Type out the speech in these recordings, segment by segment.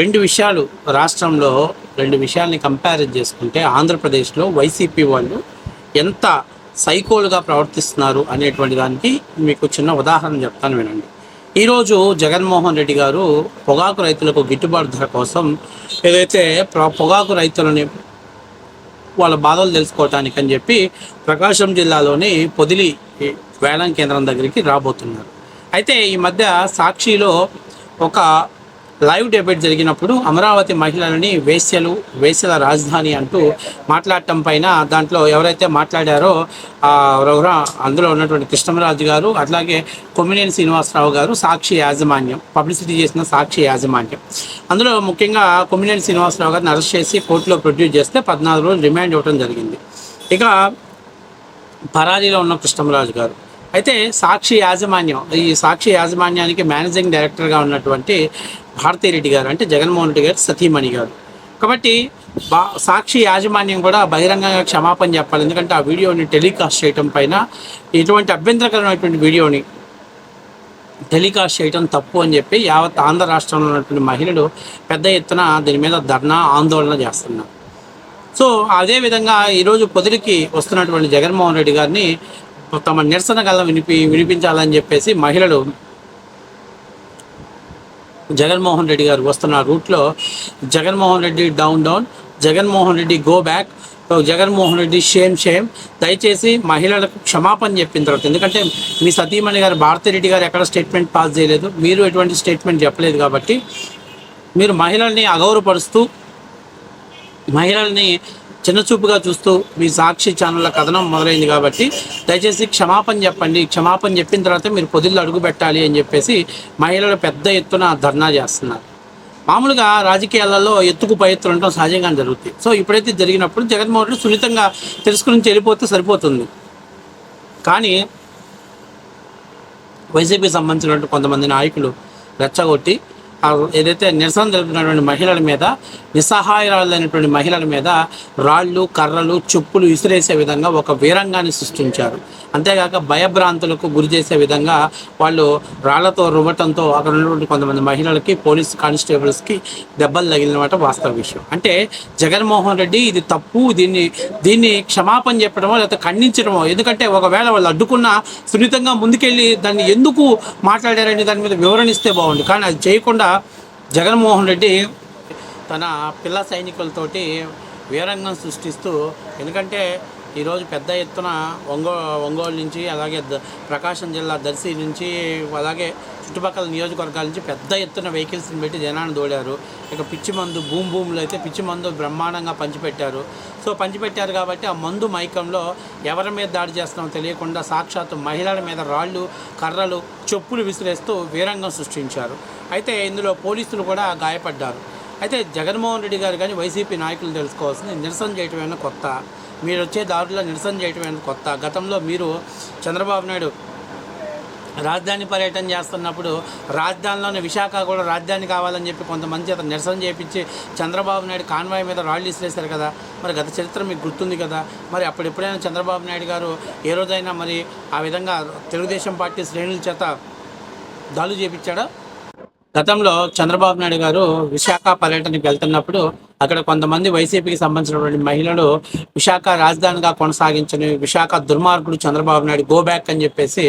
రెండు విషయాలు రాష్ట్రంలో రెండు విషయాల్ని కంపేర్ చేసుకుంటే ఆంధ్రప్రదేశ్లో వైసీపీ వాళ్ళు ఎంత సైకోలుగా ప్రవర్తిస్తున్నారు అనేటువంటి దానికి మీకు చిన్న ఉదాహరణ చెప్తాను వినండి. ఈరోజు జగన్మోహన్ రెడ్డి గారు పొగాకు రైతులకు గిట్టుబాటు ధర కోసం ఏదైతే పొగాకు రైతులని వాళ్ళ బాధలు తెలుసుకోవటానికి అని చెప్పి ప్రకాశం జిల్లాలోని పొదిలి వేలం కేంద్రం దగ్గరికి రాబోతున్నారు. అయితే ఈ మధ్య సాక్షిలో ఒక లైవ్ డెబేట్ జరిగినప్పుడు అమరావతి మహిళలని వేశ్యలు వేశ్యల రాజధాని అంటూ మాట్లాడటం పైన దాంట్లో ఎవరైతే మాట్లాడారో అందులో ఉన్నటువంటి కృష్ణరాజు గారు అట్లాగే కొమ్మినేని శ్రీనివాసరావు గారు సాక్షి యాజమాన్యం పబ్లిసిటీ చేసిన సాక్షి యాజమాన్యం. అందులో ముఖ్యంగా కొమ్మినేని శ్రీనివాసరావు గారిని అరెస్ట్ చేసి కోర్టులో ప్రొడ్యూస్ చేస్తే పద్నాలుగు రోజులు రిమాండ్ ఇవ్వడం జరిగింది. ఇక పరారీలో ఉన్న కృష్ణరాజు గారు అయితే సాక్షి యాజమాన్యం ఈ సాక్షి యాజమాన్యానికి మేనేజింగ్ డైరెక్టర్గా ఉన్నటువంటి భారతీరెడ్డి గారు అంటే జగన్మోహన్ రెడ్డి గారు సతీమణి గారు. కాబట్టి బా సాక్షి యాజమాన్యం కూడా బహిరంగంగా క్షమాపణ చెప్పాలి. ఎందుకంటే ఆ వీడియోని టెలికాస్ట్ చేయటం పైన ఎటువంటి అభ్యంతరకరమైనటువంటి వీడియోని టెలికాస్ట్ చేయడం తప్పు అని చెప్పి యావత్ ఆంధ్ర రాష్ట్రంలో ఉన్నటువంటి మహిళలు పెద్ద ఎత్తున దీని మీద ధర్నా ఆందోళన చేస్తున్నారు. సో అదేవిధంగా ఈరోజు పొదిలికి వస్తున్నటువంటి జగన్మోహన్ రెడ్డి గారిని తమ నిరసన గల వినిపి వినిపించాలని చెప్పేసి మహిళలు జగన్మోహన్ రెడ్డి గారు వస్తున్న రూట్లో Jaganmohan Reddy down down Jaganmohan Reddy go back Jaganmohan Reddy shame shame. దయచేసి మహిళలకు క్షమాపణ చెప్పిన తర్వాత ఎందుకంటే మీ సతీమణి గారు భారతిరెడ్డి గారు ఎక్కడ స్టేట్మెంట్ పాస్ చేయలేదు మీరు ఎటువంటి స్టేట్మెంట్ చెప్పలేదు కాబట్టి మీరు మహిళల్ని అగౌరవపరుస్తూ మహిళల్ని చిన్నచూపుగా చూస్తూ మీ సాక్షి ఛానళ్ళ కథనం మొదలైంది కాబట్టి దయచేసి క్షమాపణ చెప్పండి. క్షమాపణ చెప్పిన తర్వాత మీరు పొదిల్లో అడుగు పెట్టాలి అని చెప్పేసి మహిళలు పెద్ద ఎత్తున ధర్నా చేస్తున్నారు. మామూలుగా రాజకీయాలలో ఎత్తుకు పై ఎత్తులు ఉండటం సహజంగా జరుగుతుంది సో ఇప్పుడైతే జరిగినప్పుడు జగన్మోహన్ రెడ్డి సున్నితంగా తెలుసుకుని వెళ్ళిపోతే సరిపోతుంది. కానీ వైసీపీ సంబంధించినటువంటి కొంతమంది నాయకులు రెచ్చగొట్టి ఏదైతే నిరసన తెలుపుతున్నటువంటి మహిళల మీద నిస్సహాయరాలైనటువంటి మహిళల మీద రాళ్ళు కర్రలు చెప్పులు విసిరేసే విధంగా ఒక వీరంగాన్ని సృష్టించారు. అంతేగాక భయభ్రాంతులకు గురి చేసే విధంగా వాళ్ళు రాళ్ళతో రువ్వటంతో అక్కడ ఉన్నటువంటి కొంతమంది మహిళలకి పోలీస్ కానిస్టేబుల్స్కి దెబ్బలు తగిలినమాట వాస్తవ విషయం. అంటే జగన్మోహన్ రెడ్డి ఇది తప్పు దీన్ని దీన్ని క్షమాపణ చెప్పడమో లేకపోతే ఖండించడమో ఎందుకంటే ఒకవేళ వాళ్ళు అడ్డుకున్న సున్నితంగా ముందుకెళ్ళి దాన్ని ఎందుకు మాట్లాడారని దాని మీద వివరణ ఇస్తే బాగుంది కానీ అది చేయకుండా జగన్మోహన్ రెడ్డి తన పిల్ల సైనికులతోటి వీరంగం సృష్టిస్తూ ఎందుకంటే ఈరోజు పెద్ద ఎత్తున ఒంగో ఒంగోలు నుంచి అలాగే ద- ప్రకాశం జిల్లా దర్శి నుంచి అలాగే చుట్టుపక్కల నియోజకవర్గాల నుంచి పెద్ద ఎత్తున వెహికల్స్ని పెట్టి జనాన్ని దోడారు. ఇక పిచ్చి మందు భూమి భూములు అయితే పిచ్చి మందు బ్రహ్మాండంగా పంచిపెట్టారు. సో పంచిపెట్టారు కాబట్టి ఆ మందు మైకంలో ఎవరి మీద దాడి చేస్తున్నామో తెలియకుండా సాక్షాత్తు మహిళల మీద రాళ్ళు కర్రలు చెప్పులు విసిరేస్తూ వీరంగం సృష్టించారు. అయితే ఇందులో పోలీసులు కూడా గాయపడ్డారు. అయితే జగన్మోహన్ రెడ్డి గారు కానీ వైసీపీ నాయకులు తెలుసుకోవాల్సింది నిరసన చేయటం ఏమైనా కొత్త? మీరు వచ్చే దారుల్లో నిరసన చేయటం ఏమైనా కొత్త? గతంలో మీరు చంద్రబాబు నాయుడు రాజధాని పర్యటన చేస్తున్నప్పుడు రాజధానిలోని విశాఖ కూడా రాజధాని కావాలని చెప్పి కొంతమంది అతను నిరసన చేపించి చంద్రబాబు నాయుడు కాన్వాయ్ మీద రాళ్ళు ఇసిరేశారు కదా. మరి గత చరిత్ర మీకు గుర్తుంది కదా. మరి అప్పుడు ఎప్పుడైనా చంద్రబాబు నాయుడు గారు ఏ రోజైనా మరి ఆ విధంగా తెలుగుదేశం పార్టీ శ్రేణుల చేత దాడులు చేపించాడా? గతంలో చంద్రబాబు నాయుడు గారు విశాఖ పర్యటనకి వెళ్తున్నప్పుడు అక్కడ కొంతమంది వైసీపీకి సంబంధించినటువంటి మహిళలు విశాఖ రాజధానిగా కొనసాగించని విశాఖ దుర్మార్గుడు చంద్రబాబు నాయుడు గో బ్యాక్ అని చెప్పేసి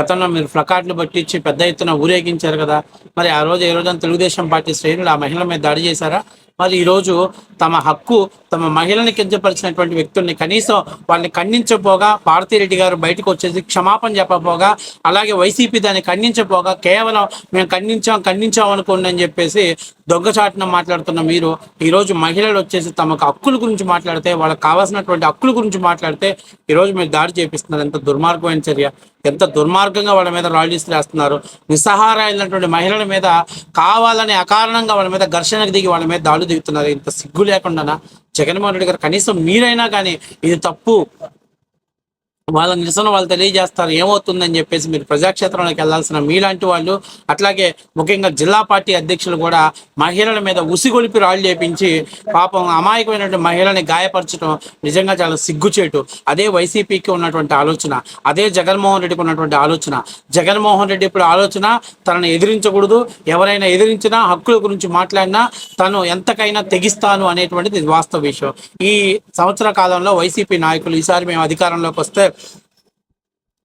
గతంలో మీరు ప్లకార్డులు పట్టించి పెద్ద ఎత్తున ఊరేగించారు కదా. మరి ఆ రోజు ఏ రోజున తెలుగుదేశం పార్టీ శ్రేణులు ఆ మహిళల మీద దాడి చేశారా? మరి ఈరోజు తమ హక్కు తమ మహిళని కించపరిచినటువంటి వ్యక్తుల్ని కనీసం వాళ్ళని ఖండించపోగా భారతీరెడ్డి గారు బయటకు వచ్చేసి క్షమాపణ చెప్పపోగా అలాగే వైసీపీ దాన్ని ఖండించపోగా కేవలం మేము ఖండించాం ఖండించాం అనుకోండి అని చెప్పేసి దొంగచాటున మాట్లాడుతున్న మీరు ఈరోజు మహిళలు వచ్చేసి తమకు హక్కుల గురించి మాట్లాడితే వాళ్ళకి కావాల్సినటువంటి హక్కుల గురించి మాట్లాడితే ఈరోజు మీరు దాడి చేపిస్తున్నారు. ఎంత దుర్మార్గమైన చర్య. ఎంత దుర్మార్గంగా వాళ్ళ మీద రాళ్ళు వేస్తున్నారు నిస్సహారైనటువంటి మహిళల మీద కావాలని అకారణంగా వాళ్ళ మీద ఘర్షణకు దిగి వాళ్ళ మీద దాడులు దిగుతున్నారు. ఇంత సిగ్గు లేకుండా జగన్మోహన్ రెడ్డి గారు కనీసం మీరైనా కానీ ఇది తప్పు. వాళ్ళ నిరసన వాళ్ళు తెలియజేస్తారు ఏమవుతుందని చెప్పేసి మీరు ప్రజాక్షేత్రంలోకి వెళ్ళాల్సిన మీలాంటి వాళ్ళు అట్లాగే ముఖ్యంగా జిల్లా పార్టీ అధ్యక్షులు కూడా మహిళల మీద ఉసిగొలిపి రాళ్ళు చేపించి పాపం అమాయకమైనటువంటి మహిళని గాయపరచడం నిజంగా చాలా సిగ్గుచేటు. అదే వైసీపీకి ఉన్నటువంటి ఆలోచన అదే జగన్మోహన్ రెడ్డికి ఉన్నటువంటి ఆలోచన. జగన్మోహన్ రెడ్డి ఇప్పుడు ఆలోచన తనను ఎదిరించకూడదు ఎవరైనా ఎదిరించినా హక్కుల గురించి మాట్లాడినా తను ఎంతకైనా తెగిస్తాను అనేటువంటిది వాస్తవ విషయం. ఈ సంవత్సర కాలంలో వైసీపీ నాయకులు ఈసారి మేము అధికారంలోకి వస్తే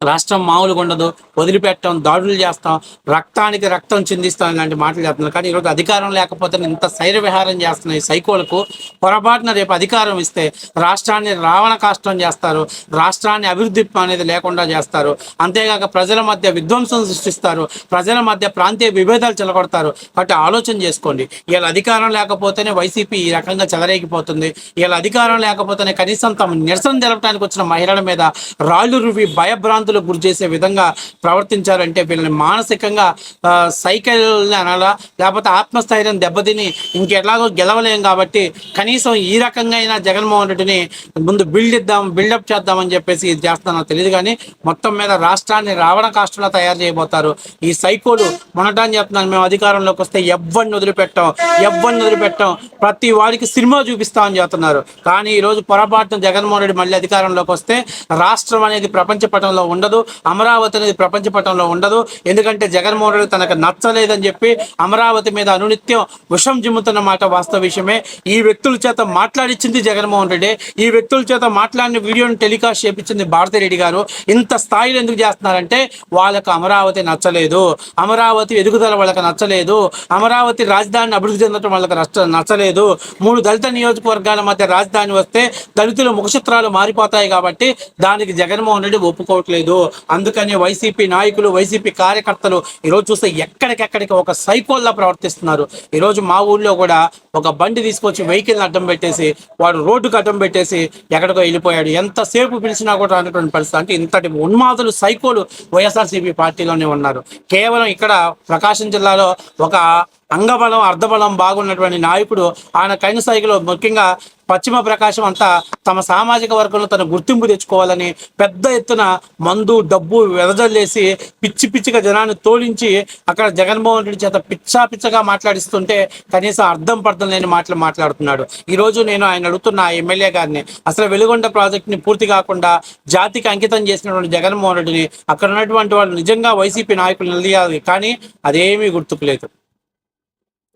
రాష్ట్రం మామూలుగా ఉండదు. వదిలిపెట్టడం దాడులు చేస్తాం. రక్తానికి రక్తం చిందిస్తాం ఇలాంటి మాటలు చెప్తున్నారు కానీ ఈరోజు అధికారం లేకపోతే ఇంత శైర విహారం చేస్తున్నాయి సైకోలకు పొరపాటున రేపు అధికారం ఇస్తే రాష్ట్రాన్ని రావణ కాష్టం చేస్తారు. రాష్ట్రాన్ని అభివృద్ధి అనేది లేకుండా చేస్తారు. అంతేగాక ప్రజల మధ్య విధ్వంసం సృష్టిస్తారు. ప్రజల మధ్య ప్రాంతీయ విభేదాలు చెలగొడతారు. కాబట్టి ఆలోచన చేసుకోండి. వీళ్ళ అధికారం లేకపోతేనే వైసీపీ ఈ రకంగా చెలరేగిపోతుంది. వీళ్ళ అధికారం లేకపోతేనే కనీసం తమ నిరసన తెలపడానికి వచ్చిన మహిళల మీద రాళ్ళు రువి భయభ్రాంతులకు గురి చేసే విధంగా ప్రవర్తించారంటే వీళ్ళని మానసికంగా సైకిల్ని అనాలా లేకపోతే ఆత్మస్థైర్యం దెబ్బతిని ఇంకెట్లాగో గెలవలేం కాబట్టి కనీసం ఈ రకంగా అయినా జగన్మోహన్ రెడ్డిని ముందు బిల్డ్ ఇద్దాం బిల్డప్ చేద్దామని చెప్పేసి ఇది చేస్తానో తెలియదు కానీ మొత్తం మీద రాష్ట్రాన్ని రావణ కాష్టంలో తయారు చేయబోతారు. ఈ సైకోలు మొనటాన్ని చెప్తున్నాను మేము అధికారంలోకి వస్తే ఎవ్వరిని వదిలిపెట్టాం ఎవ్వరిని వదిలిపెట్టాం ప్రతి వాడికి సినిమా చూపిస్తామని చెప్తున్నారు. కానీ ఈరోజు పొరపాటున జగన్మోహన్ రెడ్డి మళ్ళీ అధికారంలోకి వస్తే రాష్ట్రం అనేది ప్రపంచ పటంలో ఉండదు. అమరావతి అనేది ప్రపంచ పటంలో ఉండదు. ఎందుకంటే జగన్మోహన్ రెడ్డి తనకు నచ్చలేదని చెప్పి అమరావతి మీద అనునిత్యం విషం జిమ్ముతున్న మాట వాస్తవ విషయమే. ఈ వ్యక్తుల చేత మాట్లాడించింది జగన్మోహన్ రెడ్డి. ఈ వ్యక్తుల చేత మాట్లాడిన వీడియోని టెలికాస్ట్ చేపించింది భారతిరెడ్డి గారు. ఇంత స్థాయిలో ఎందుకు చేస్తున్నారంటే వాళ్ళకు అమరావతి నచ్చలేదు. అమరావతి ఎదుగుదల వాళ్ళకి నచ్చలేదు. అమరావతి రాజధానిని అభివృద్ధి చెందడం వాళ్ళకి నచ్చ నచ్చలేదు. మూడు దళిత నియోజకవర్గాల మధ్య రాజధాని వస్తే దళితుల ముఖచిత్రాలు మారిపోతాయి కాబట్టి దానికి జగన్మోహన్ రెడ్డి ఒప్పుకోవట్లేదు. అందుకనే వైసీపీ నాయకులు వైసీపీ కార్యకర్తలు ఈరోజు చూస్తే ఎక్కడికెక్కడికి ఒక సైకోల్లా ప్రవర్తిస్తున్నారు. ఈరోజు మా ఊళ్ళో కూడా ఒక బండి తీసుకొచ్చి వెహికల్ని అడ్డం పెట్టేసి వాడు రోడ్డుకు అడ్డం పెట్టేసి ఎక్కడికో వెళ్ళిపోయాడు. ఎంతసేపు పిలిచినా కూడా రానటువంటి పరిస్థితి. అంటే ఇంతటి ఉన్మాదులు సైకోలు వైఎస్ఆర్సీపీ పార్టీలోనే ఉన్నారు. కేవలం ఇక్కడ ప్రకాశం జిల్లాలో ఒక అంగబలం అర్ధబలం బాగున్నటువంటి నాయకుడు. ఆయన కైన స్థాయిలో ముఖ్యంగా పశ్చిమ ప్రకాశం అంతా తమ సామాజిక వర్గంలో తన గుర్తింపు తెచ్చుకోవాలని పెద్ద ఎత్తున మందు డబ్బు వెదజల్లేసి పిచ్చి పిచ్చిగా జనాన్ని తోలించి అక్కడ జగన్మోహన్ రెడ్డి చేత పిచ్చా పిచ్చగా మాట్లాడిస్తుంటే కనీసం అర్థం పర్థం లేని మాటలు మాట్లాడుతున్నాడు. ఈ రోజు నేను ఆయన అడుగుతున్న ఎమ్మెల్యే గారిని అసలు వెలుగొండ ప్రాజెక్ట్ని పూర్తి కాకుండా జాతికి అంకితం చేసినటువంటి జగన్మోహన్ రెడ్డిని అక్కడ ఉన్నటువంటి వాళ్ళు నిజంగా వైసీపీ నాయకులు నిలదీయాలి కానీ అదేమీ గుర్తుకు లేదు.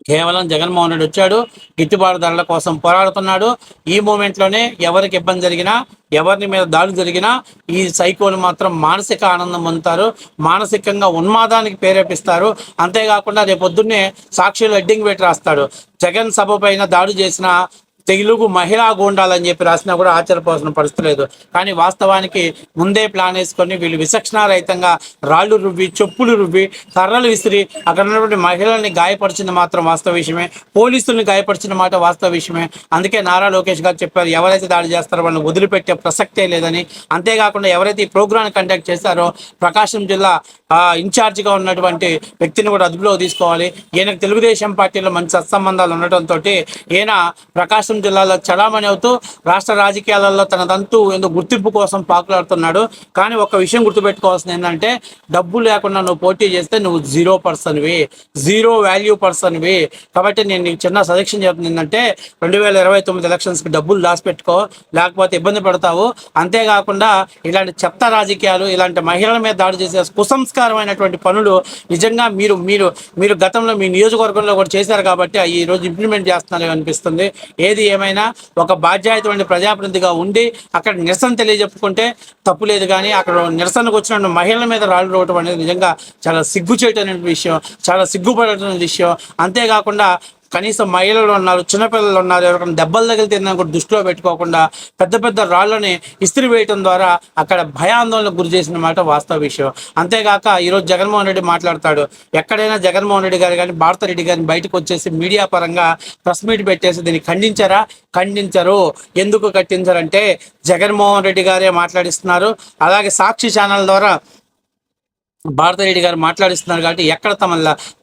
కేవలం జగన్మోహన్ రెడ్డి వచ్చాడు గిట్టుబాటు ధరల కోసం పోరాడుతున్నాడు. ఈ మూమెంట్లోనే ఎవరికి ఇబ్బంది జరిగినా ఎవరిని మీద దాడులు జరిగినా ఈ సైకోలు మాత్రం మానసిక ఆనందం పొందుతారు. మానసికంగా ఉన్మాదానికి ప్రేరేపిస్తారు. అంతేకాకుండా రేపొద్దున్నే సాక్షులు హెడ్డింగ్ పెట్టి రాస్తాడు. జగన్ సభ పైన దాడి చేసిన తెలుగు మహిళా గూండాలని చెప్పి రాసినా కూడా ఆశ్చర్యపోవాల్సిన పరిస్థితి లేదు. కానీ వాస్తవానికి ముందే ప్లాన్ వేసుకొని వీళ్ళు విచక్షణారహితంగా రాళ్ళు రువ్వి చెప్పులు రువ్వి కర్రలు విసిరి అక్కడ ఉన్నటువంటి మహిళల్ని గాయపరిచింది మాత్రం వాస్తవ విషయమే. పోలీసుల్ని గాయపరిచిన మాట వాస్తవ విషయమే. అందుకే నారా లోకేష్ గారు చెప్పారు ఎవరైతే దాడి చేస్తారో వాళ్ళని వదిలిపెట్టే ప్రసక్తే లేదని. అంతేకాకుండా ఎవరైతే ఈ ప్రోగ్రాన్ని కండక్ట్ చేశారో ప్రకాశం జిల్లా ఆ, ఇన్ఛార్జిగా ఉన్నటువంటి వ్యక్తిని కూడా అదుపులో తీసుకోవాలి. ఈయనకు తెలుగుదేశం పార్టీలో మంచి సత్సంబంధాలు ఉండటంతో ఈయన ప్రకాశం జిల్లాలో చలామణి అవుతూ రాష్ట్ర రాజకీయాలలో తనదంతు ఏదో గుర్తింపు కోసం పాకులాడుతున్నాడు. కానీ ఒక విషయం గుర్తుపెట్టుకోవాల్సింది ఏంటంటే డబ్బు లేకుండా నువ్వు పోటీ చేస్తే నువ్వు జీరో పర్సన్వి జీరో వాల్యూ పర్సన్వి కాబట్టి నేను నీకు చిన్న సజెషన్ చెప్తుంది ఏంటంటే రెండు వేల ఇరవై తొమ్మిది ఎలక్షన్స్కి డబ్బులు దాచిపెట్టుకో లేకపోతే ఇబ్బంది పడతావు. అంతేకాకుండా ఇలాంటి చెత్త రాజకీయాలు ఇలాంటి మహిళల మీద దాడి చేసే కుసంస్కారమైనటువంటి పనులు నిజంగా మీరు మీరు మీరు గతంలో మీ నియోజకవర్గంలో కూడా చేశారు కాబట్టి అవి ఈ రోజు ఇంప్లిమెంట్ చేస్తున్నారు అనిపిస్తుంది. ఏది ఏమైనా ఒక బాధ్యతమైన ప్రజాప్రతినిధిగా ఉండి అక్కడ నిరసన తెలియజెప్పుకుంటే తప్పు లేదు కానీ అక్కడ నిరసనకు వచ్చిన మహిళల మీద రాళ్ళు రోవటం అనేది నిజంగా చాలా సిగ్గుచేటైన విషయం చాలా సిగ్గుపడటం విషయం. అంతేకాకుండా కనీసం మహిళలు ఉన్నారు చిన్నపిల్లలు ఉన్నారు ఎవరికైనా దెబ్బలు తగిలితేందని కూడా దృష్టిలో పెట్టుకోకుండా పెద్ద పెద్ద రాళ్ళని ఇస్త్రీ వేయటం ద్వారా అక్కడ భయాందోళనకు గురి చేసిన మాట వాస్తవ విషయం. అంతేగాక ఈరోజు జగన్మోహన్ రెడ్డి మాట్లాడతాడు. ఎక్కడైనా జగన్మోహన్ రెడ్డి గారు కానీ భారతరెడ్డి గారిని బయటకు వచ్చేసి మీడియా పరంగా ప్రెస్ మీట్ పెట్టేసి దీన్ని ఖండించారా? ఖండించరు. ఎందుకు ఖండించరంటే జగన్మోహన్ రెడ్డి గారే మాట్లాడిస్తున్నారు. అలాగే సాక్షి ఛానల్ ద్వారా భారతరెడ్డి గారు మాట్లాడిస్తున్నారు కాబట్టి ఎక్కడ తమ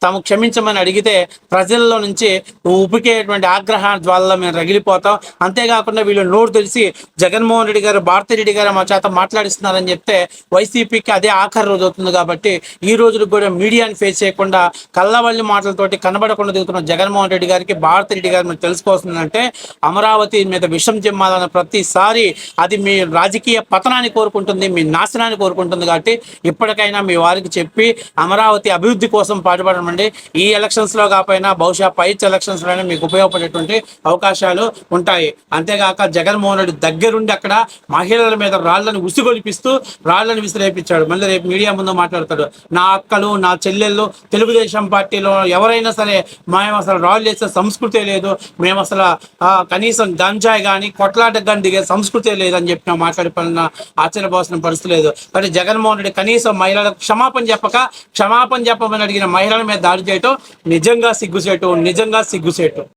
తాము క్షమించమని అడిగితే ప్రజల్లో నుంచి ఉపికేటువంటి ఆగ్రహ జ్వాలలో మేము రగిలిపోతాం. అంతేకాకుండా వీళ్ళు నోరు తెలిసి జగన్మోహన్ రెడ్డి గారు భారతరెడ్డి గారు మా చేత మాట్లాడిస్తున్నారని చెప్తే వైసీపీకి అదే ఆఖరి రోజు అవుతుంది కాబట్టి ఈ రోజులకు కూడా మీడియాని ఫేస్ చేయకుండా కళ్ళవల్లి మాటలతోటి కనబడకుండా దిగుతున్న జగన్మోహన్ రెడ్డి గారికి భారతరెడ్డి గారు మీరు తెలుసుకోవాల్సిందంటే అమరావతి మీద విషం చెమ్మాలన్న ప్రతిసారి అది మీ రాజకీయ పతనాన్ని కోరుకుంటుంది మీ నాశనాన్ని కోరుకుంటుంది కాబట్టి ఇప్పటికైనా మీ వారికి చెప్పి అమరావతి అభివృద్ధి కోసం పాటుపడమండి. ఈ ఎలక్షన్స్లో కాకపోయినా బహుశా పై ఎలక్షన్స్లోనే మీకు ఉపయోగపడేటువంటి అవకాశాలు ఉంటాయి. అంతేగాక జగన్మోహన్ రెడ్డి దగ్గరుండి అక్కడ మహిళల మీద రాళ్ళను ఉసిగొలిపిస్తూ రాళ్ళను విసిరేపించాడు మళ్ళీ రేపు మీడియా ముందు మాట్లాడతాడు. నా అక్కలు నా చెల్లెళ్ళు తెలుగుదేశం పార్టీలో ఎవరైనా సరే మేము అసలు రాళ్ళు వేసే సంస్కృతే లేదు. మేము అసలు కనీసం గంజాయి కానీ కొట్లాట కానీ దిగే సంస్కృతే లేదని చెప్పిన మాట్లాడి ఆశ్చర్యపోవాల్సిన పరిస్థితి లేదు. కానీ జగన్మోహన్ రెడ్డి కనీసం మహిళలకు క్షమాపణ చెప్పక క్షమాపణ చెప్పమని అడిగిన మహిళల మీద దాడి చేయటం నిజంగా సిగ్గుసేటు నిజంగా సిగ్గుసేటు